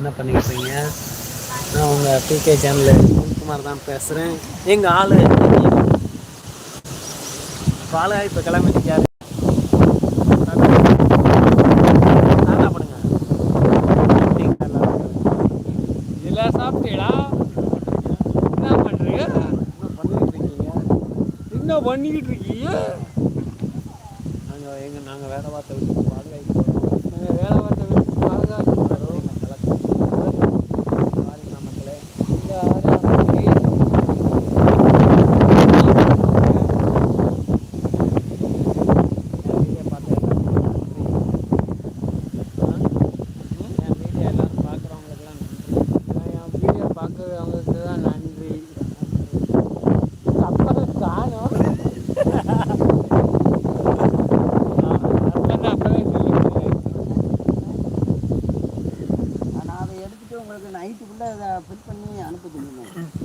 என்ன பண்ணிக்கிறீங்க நான் உங்கள் பிகே சேனல் குமார் தான் பேசுகிறேன் எங்கள் ஆள்? பாலா இப்போ இருக்கீங்க என்ன பண்ணிக்கிட்டு இருக்கீங்க நாங்கள் எங்கள் நாங்கள் வேலை பார்த்த வீட்டுக்கு பாதுகாப்பு உங்களுக்கு நைட்டுக்குள்ளே அதை ஃபில் பண்ணி அனுப்ப சொல்லிடுவோம்